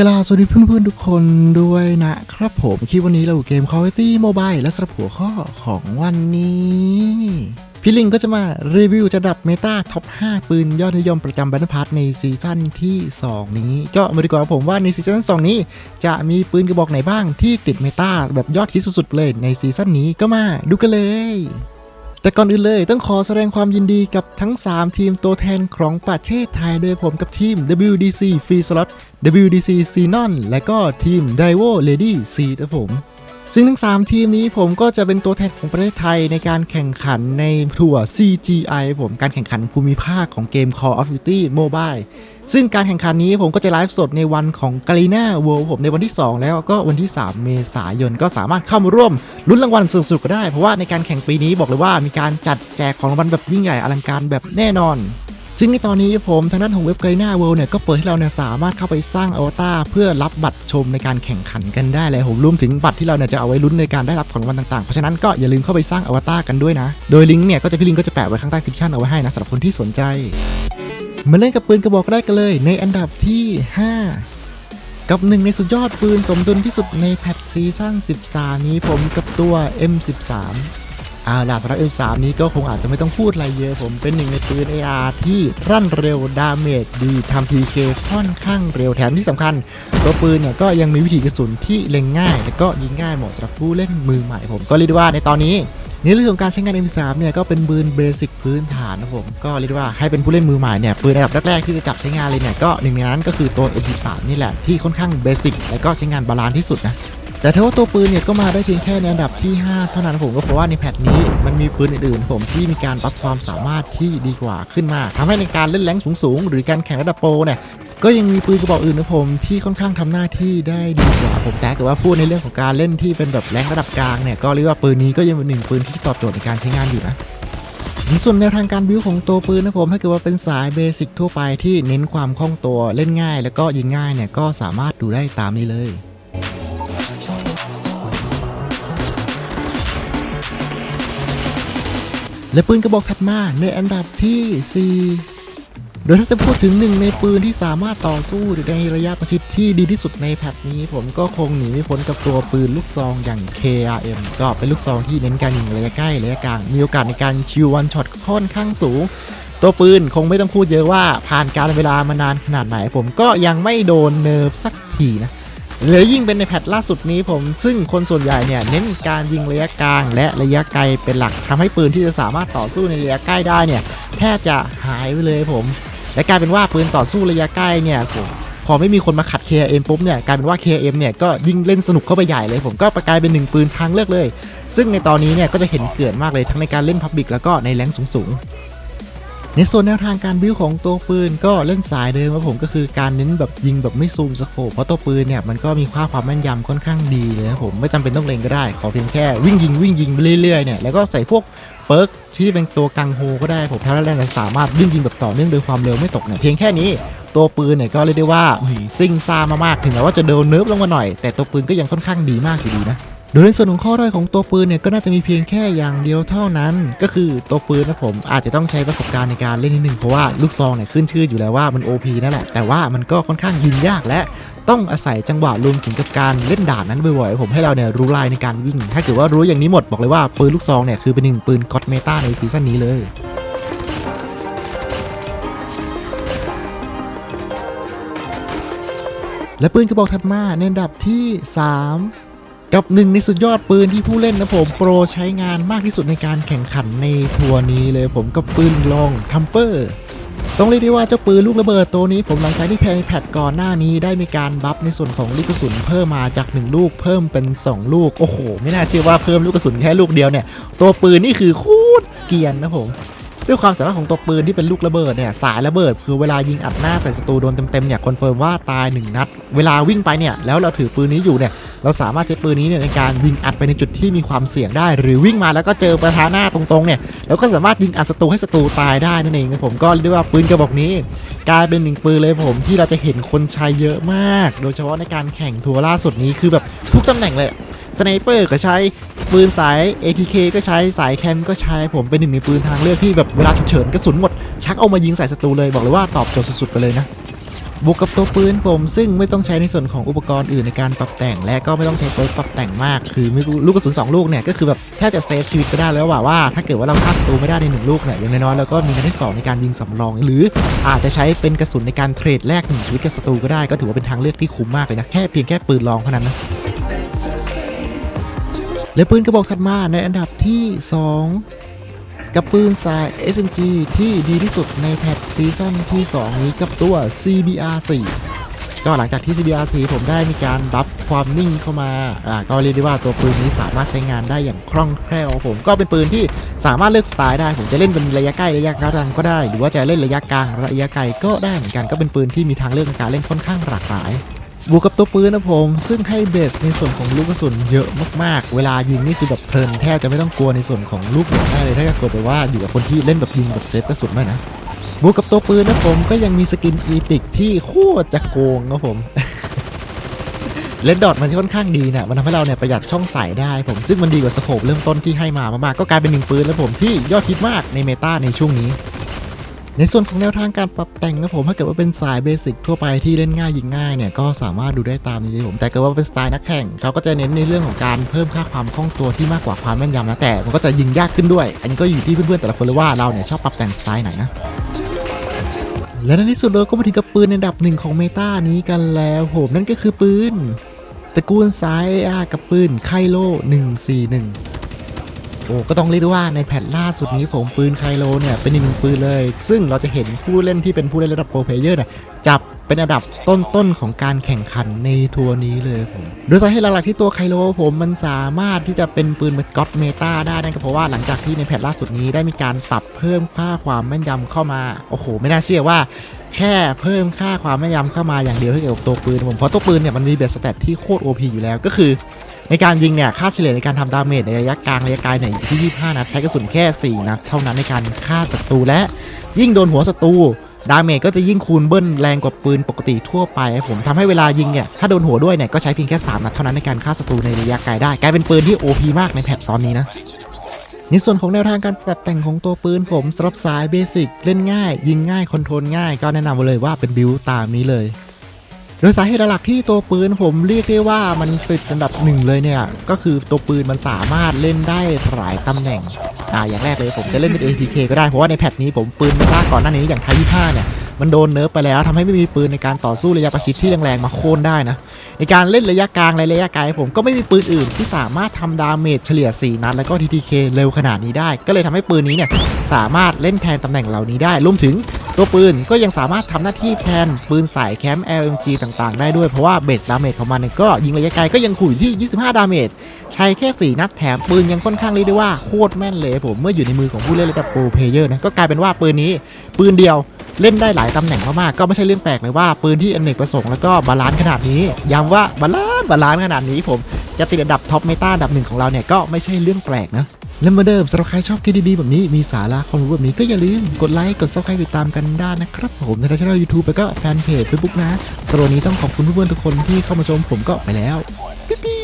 กล่าวสวัสดีเพื่อนๆทุกคนด้วยนะครับผมคลิปวันนี้เราอยู่เกม Call of Duty Mobile และสำหรับหัวข้อของวันนี้ พี่ลิงก็จะมารีวิวจะดับเมตาท็อป 5 ปืนยอดนิยมประจำบันพาร์ทในซีซั่นที่ 2 นี้ ก็มาดูก่อนว่าผมว่าในซีซั่น2 นี้ จะมีปืนกระบอกไหนบ้างที่ติดเมตาแบบยอดฮิตสุดๆเลยในซีซั่นนี้ก็มาดูกันเลย แต่ก่อนอื่นเลยต้องขอแสดงความยินดีกับทั้ง 3 ทีมตัวแทนของประเทศไทยโดยผมกับทีม WDC Free Slot WDC Xenon และก็ทีม Divo Lady C ครับผม ซึ่งทั้ง 3 ทีมนี้ผมก็จะเป็นตัวแทนของประเทศไทยในการแข่งขันในทัวร์ CGI ผมการแข่งขันภูมิภาคของเกม Call of Duty Mobile ซึ่งการแข่งขันนี้ผมก็จะไลฟ์สดในวันของ g a l i n a World ผมในวันที่ 2 แล้วก็วันที่ 3 เมษายนก็สามารถเข้ามาร่วมลุ้นรางวัลสนุกๆก็ได้ เพราะว่าในการแข่งปีนี้บอกเลยว่ามีการจัดแจกของรางวัลแบบยิ่งใหญ่อลังการแบบแน่นอน ซึ่งในตอนนี้ผมทางด้านของเว็บไกน่าเวิลด์เนี่ยก็เปิดให้เราเนี่ยสามารถเข้าไปสร้างอวตารเพื่อรับบัตรชมในการแข่งขันกันได้เลยผมรวมถึงบัตรที่เราเนี่ยจะเอาไว้ลุ้นในการได้รับของรางวัลต่างๆ เพราะฉะนั้นก็อย่าลืมเข้าไปสร้างอวตารกันด้วยนะ โดยลิงก์เนี่ยก็จะพี่ลิงก์ก็จะแปะไว้ข้างใต้คลิปชั่นเอาไว้ให้นะสำหรับคนที่สนใจมาเล่นกับปืนกระบอกแรกกันเลย ในอันดับที่ 5 กับหนึ่งในสุดยอดปืนสมดุลที่สุดในแพทซีซั่น13 นี้ผมกับตัว M13 เอาล่ะสำหรับ M3 นี้ก็คงอาจจะไม่ต้องพูดอะไรเยอะผมเป็นหนึ่งในปืน AR ที่รั่นเร็วดาเมจดีทำ TK ค่อนข้างเร็วแถมที่สำคัญ ตัวปืนเนี่ยก็ยังมีวิธีกระสุนที่เล็งง่าย และก็ยิงง่ายเหมาะสำหรับผู้เล่นมือใหม่ผมก็เรียกได้ว่าในตอนนี้ในเรื่องของการใช้งาน M3 เนี่ยก็เป็นปืนเบสิกพื้นฐานนะผมก็เรียกได้ว่าให้เป็นผู้เล่นมือใหม่เนี่ยปืนระดับแรกๆที่จะจับใช้งานเลยเนี่ยก็หนึ่งในนั้นก็คือตัว M13 นี่แหละที่ค่อนข้างเบสิกและก็ใช้งานบาลานซ์ที่สุดนะ แต่ถ้าว่าตัวปืนเนี่ยก็มาได้เพียงแค่ในอันดับที่ 5 เท่านั้นผมก็เพราะว่าในแพทนี้มันมีปืนอื่นๆ ผมที่มีการปรับความสามารถที่ดีกว่าขึ้นมาทำให้ในการเล่นแรงสูงๆ หรือการแข่งระดับโปรเนี่ยก็ยังมีปืนกระบอกอื่นนะผมที่ค่อนข้างทำหน้าที่ได้ดีกว่าผมแต่ถ้าเกิดว่าพูดในเรื่องของการเล่นที่เป็นแบบแรงระดับกลางเนี่ยก็เรียกว่าปืนนี้ก็ยังเป็นหนึ่งปืนที่ตอบโจทย์ในการใช้งานอยู่นะในส่วนแนวทางการบิวของตัวปืนนะผมถ้าเกิดว่าเป็นสายเบสิกทั่วไปที่เน้นความคล่องตัวเล่นง่าย แล้วก็ยิงง่ายเนี่ยก็สามารถดูได้ตามนี้เลย และปืนกระบอกถัดมาในอันดับที่ 4 โดยถ้าจะพูดถึงหนึ่งในปืนที่สามารถต่อสู้ในระยะประชิดที่ดีที่สุดในแพทนี้ ผมก็คงหนีไม่พ้นกับตัวปืนลูกซองอย่าง KRM ก็เป็นลูกซองที่เน้นการยิงระยะใกล้ระยะกลางมีโอกาสในการคิววันช็อตค่อนข้างสูง ตัวปืนคงไม่ต้องพูดเยอะว่าผ่านการเวลามานานขนาดไหน ผมก็ยังไม่โดนเนิร์ฟสักทีนะ หรือยิงเป็นในแพทล่าสุดนี้ผม ซึ่งคนส่วนใหญ่เนี่ยเน้นการยิงระยะกลาง และระยะไกลเป็นหลักทำให้ปืนที่จะสามารถต่อสู้ในระยะใกล้ได้เนี่ยแทบจะหายไปเลยผม และกลายเป็นว่าปืนต่อสู้ระยะใกล้เนี่ยผมพอไม่มีคนมาขัด KM ปุ๊บเนี่ยกลายเป็นว่า KM เนี่ยก็ยิ่งเล่นสนุกเข้าไปใหญ่เลย ผมก็กลายเป็นหนึ่งปืนทางเลือกเลย ซึ่งในตอนนี้เนี่ยก็จะเห็นเกลื่อนมากเลยทั้งในการเล่นพับบิกแล้วก็ในแรงสูงๆ ในส่วนแนวทางการบิวของตัวปืนก็เล่นสายเดิมครับผมก็คือการเน้นแบบยิงแบบไม่ซูมสโคปเพราะตัวปืนเนี่ยมันก็มีค่าความแม่นยำค่อนข้างดีเลยครับผมไม่จำเป็นต้องเล็งก็ได้ ขอเพียงแค่วิ่งยิงวิ่งยิงไปเรื่อยๆเนี่ยแล้วก็ใส่พวกเปิร์กที่เป็นตัวกังโฮก็ได้ผมถ้าเล่นสามารถวิ่งยิงแบบต่อเนื่องโดยความเร็วไม่ตกเนี่ยเพียงแค่นี้ตัวปืนเนี่ยก็เรียกได้ว่าซิ่งซ่ามากๆถึงแม้ว่าจะโดนเนิร์ฟลงมาหน่อย แต่ตัวปืนก็ยังค่อนข้างดีมากอยู่ดีนะ ดยในส่วนของข้อด้อยของตัวปืนเนี่ยก็น่าจะมีเพียงแค่อย่างเดียวเท่านั้น ก็คือตัวปืนนะผมอาจจะต้องใช้ประสบการณ์ในการเล่นนิดนึงเพราะว่าลูกซองเนี่ยขึ้นชื่ออยู่แล้วว่ามัน OP นั่นแหละแต่ว่ามันก็ค่อนข้างยิงยากและต้องอาศัยจังหวะรวมถึงกับการเล่นด่านนั้นบ่อยๆ ผมให้เราเนี่ยรู้ลายในการวิ่ง ถ้าเกิดว่ารู้อย่างนี้หมดบอกเลยว่าปืนลูกซองเนี่ยคือเป็นหนึ่งปืนก็อดเมตาในซีซั่นนี้เลยและปืนกระบอกถัดมาในอันดับที่ 3 กับหนึ่งในสุดยอดปืนที่ผู้เล่นนะผมโปรใช้งานมากที่สุดในการแข่งขันในทัวร์นี้เลยผมกับปืนลองทัมเปอร์ต้องเรียกได้ว่าเจ้าปืนลูกระเบิดตัวนี้ผมหลังจากที่แพงแพทก่อนหน้านี้ได้มีการบัฟในส่วนของลูกกระสุนเพิ่มมาจาก 1 ลูกเพิ่มเป็น 2 ลูก โอ้โห ไม่น่าเชื่อว่าเพิ่มลูกกระสุนแค่ลูกเดียวเนี่ย ตัวปืนนี่คือโคตรเกียนนะผม ด้วยความสามารถของตัวปืนที่เป็นลูกระเบิดเนี่ยสายระเบิด คือเวลายิงอัดหน้าใส่ศัตรูโดนเต็มๆเนี่ยคอนเฟิร์มว่าตาย 1 นัด เวลาวิ่งไปเนี่ยแล้วเราถือปืนนี้อยู่เนี่ยเราสามารถใช้ปืนนี้เนี่ยในการยิงอัดไปในจุดที่มีความเสี่ยงได้ หรือวิ่งมาแล้วก็เจอประทะหน้าตรงๆเนี่ยแล้วก็สามารถยิงอัดศัตรูให้ศัตรูตายได้นั่นเองครับผมก็เรียกได้ว่าปืนกระบอกนี้ กลายเป็นหนึ่งปืนเลยผมที่เราจะเห็นคนใช้เยอะมาก โดยเฉพาะในการแข่งทัวร์ล่าสุดนี้คือแบบทุกตำแหน่งเลยสไนเปอร์ก็ใช้ ปืนสาย ATK ก็ใช้สายแคมก็ใช้ผมเป็นหนึ่งในปืนทางเลือกที่แบบเวลาฉุกเฉินกระสุนหมด ชักเอามายิงใส่ศัตรูเลยบอกเลยว่าตอบโจทย์สุดๆไปเลยนะบวกกับตัวปืนผมซึ่งไม่ต้องใช้ในส่วนของอุปกรณ์อื่นในการปรับแต่ง และก็ไม่ต้องใช้เปิร์กปรับแต่งมาก คือมีลูกกระสุนสองลูกเนี่ยก็คือแบบแทบจะเซฟชีวิตไปได้แล้วว่าว่าถ้าเกิดว่าเราฆ่าศัตรูไม่ได้ในหนึ่งลูกเนี่ยอย่างน้อยๆเราก็มีเงินที่สองในการยิงสำรอง หรืออาจจะใช้เป็นกระสุนในการเทรดแลกหนึ่งชีวิตกับศัตรูก็ได้ก็ถือว่าเป็นทางเลือกที่คุ้มมากเลยนะแค่เพียงแค่ปืนลองเท่านั้นนะ และปืนกระบอกถัดมาในอันดับที่ 2 กับปืนสาย SMG ที่ดีที่สุดในแพทซีซั่นที่ 2 นี้กับตัว CBR 4ก็หลังจากที่ CBR 4ผมได้มีการบัฟความนิ่งเข้ามาอ่าก็เรียกได้ว่าตัวปืนนี้สามารถใช้งานได้อย่างคล่องแคล่วผมก็เป็นปืนที่สามารถเลือกสไตล์ได้ ผมจะเล่นเป็นระยะใกล้ระยะกลางก็ได้ หรือว่าจะเล่นระยะกลางระยะไกลก็ได้เหมือนกันก็เป็นปืนที่มีทางเลือกในการเล่นค่อนข้างหลากหลาย บวกกับตัวปืนนะผม ซึ่งให้เบสในส่วนของลูกกระสุนเยอะมากๆ เวลายิงนี่คือแบบเพลินแทบจะไม่ต้องกลัวในส่วนของลูกหัวได้เลยถ้าเกิดไปว่าอยู่กับคนที่เล่นแบบยิงแบบเซฟกระสุนมากนะบวกกับตัวปืนนะผมก็ยังมีสกินอีพิกที่โคตรจะโกงครับผมเลนดอทมันค่อนข้างดีเนี่ยมันทำให้เราเนี่ยประหยัดช่องใส่ได้ผมซึ่งมันดีกว่าสโคปเริ่มต้นที่ให้มามากๆก็กลายเป็นหนึ่งปืนแล้วผมที่ยอดฮิตมากในเมตาในช่วงนี้ ในส่วนของแนวทางการปรับแต่งนะผมถ้าเกิดว่าเป็นสายเบสิกทั่วไปที่เล่นง่ายยิงง่ายเนี่ยก็สามารถดูได้ตามนี้เลยผมแต่เกิดว่าเป็นสไตล์นักแข่งเขาก็จะเน้นในเรื่องของการเพิ่มค่าความคล่องตัวที่มากกว่าความแม่นยำนะแต่มันก็จะยิงยากขึ้นด้วย อันนี้ก็อยู่ที่เพื่อนๆแต่ละคนเลยว่าเราเนี่ยชอบปรับแต่งสไตล์ไหนนะและในที่สุดเราก็มาถึงกับปืนในดับหนึ่งของเมตานี้กันแล้วผมนั่นก็คือปืนตระกูลสาย AR กับปืนไคโล141 โอ้ก็ต้องเรียกได้ว่าในแพทล่าสุดนี้ผมปืนไคโลเนี่ยเป็นอีกหนึ่งปืนเลย ซึ่งเราจะเห็นผู้เล่นที่เป็นผู้เล่นระดับโปรเพลเยอร์เนี่ยจับเป็นอันดับต้นๆของการแข่งขันในทัวร์นี้เลยผม โดยสาเหตุหลักๆที่ตัวไคโลผมมันสามารถที่จะเป็นปืนแบบก็อตเมตาได้นั่นก็เพราะว่าหลังจากที่ในแพทล่าสุดนี้ได้มีการปรับเพิ่มค่าความแม่นยำเข้ามา โอ้โห ไม่น่าเชื่อว่าแค่เพิ่มค่าความแม่นยำเข้ามาอย่างเดียวให้เกี่ยวกับตัวปืนผม เพราะตัวปืนเนี่ยมันมีเบสสเตตที่โคตร OP อยู่แล้วก็คือ ในการยิงเนี่ยค่าเฉลี่ยในการทำดาเมจในระยะกลางระยะไกลเนี่ยอยู่ที่ 25 นัดใช้กระสุนแค่ 4 นัดเท่านั้นในการฆ่าศัตรูและยิ่งโดนหัวศัตรูดาเมจก็จะยิ่งคูณเบิ้ลแรงกว่าปืนปกติทั่วไปผมทำให้เวลายิงเนี่ยถ้าโดนหัวด้วยเนี่ยก็ใช้เพียงแค่ 3 นัดเท่านั้นในการฆ่าศัตรูในระยะไกลได้ กลายเป็นปืนที่ OP มากในแพทตอนนี้นะในส่วนของแนวทางการปรับแต่งของตัวปืนผมสำหรับสายเบสิกเล่นง่าย ยิงง่ายคอนโทรลง่าย ก็แนะนำเลยว่าเป็นบิวตามนี้เลย โดยสาเหตุหลักที่ตัวปืนผมเรียกได้ว่ามันติดอันดับหนึ่งเลยเนี่ย ก็คือตัวปืนมันสามารถเล่นได้หลายตำแหน่งอ่าอย่างแรกเลยผมจะเล่นเป็น ATK ก็ได้ เพราะว่าในแพทนี้ผมปืนม่ล่าก่อนหน้านี้อย่างไทย25เนี่ยมันโดนเนิร์ฟไปแล้วทำให้ไม่มีปืนในการต่อสู้ระยะประชิดที่แรงๆมาโค่นได้นะ ในการเล่นระยะกลางและระยะไกลผมก็ไม่มีปืนอื่นที่สามารถทำดาเมจเฉลี่ย 4 นัดแล้วก็ TTK เร็วขนาดนี้ได้ ก็เลยทำให้ปืนนี้เนี่ยสามารถเล่นแทนตำแหน่งเหล่านี้ได้รวมถึง ตัวปืนก็ยังสามารถทำหน้าที่แทนปืนสายแคมป์ LMG ต่างๆ ได้ด้วยเพราะว่าเบสดาเมจของมันเนี่ยก็ยิงระยะไกลก็ยังขู่อยู่ที่ 25 ดาเมจใช้แค่ 4 นัดแถมปืนยังค่อนข้างเรียกได้ว่าโคตรแม่นเลยผมเมื่ออยู่ในมือของผู้เล่นระดับโปรเพลเยอร์นะก็กลายเป็นว่าปืนนี้ ปืนเดียวเล่นได้หลายตำแหน่งมากๆ ก็ไม่ใช่เรื่องแปลกเลยว่าปืนที่อเนกประสงค์แล้วก็บาลานซ์ขนาดนี้ย้ำว่าบาลานซ์บาลานซ์ขนาดนี้ผมจะติดอันดับท็อปเมตาอันดับหนึ่งของเราเนี่ยก็ไม่ใช่เรื่องแปลกนะ และเหมาเดิมสำหรับใครชอบคลิปดีๆแบบนี้มีสาระความรู้แบบนี้ก็อย่าลืมกดไลค์กดซับสไครต์ติดตามกันได้นะครับผมในช่องยูทูบแล้วก็แฟนเพจเฟซบุ๊กนะสำหรับวันนี้ต้องขอบคุณเพื่อนๆทุกคนที่เข้ามาชมผมก็ไปแล้วปิ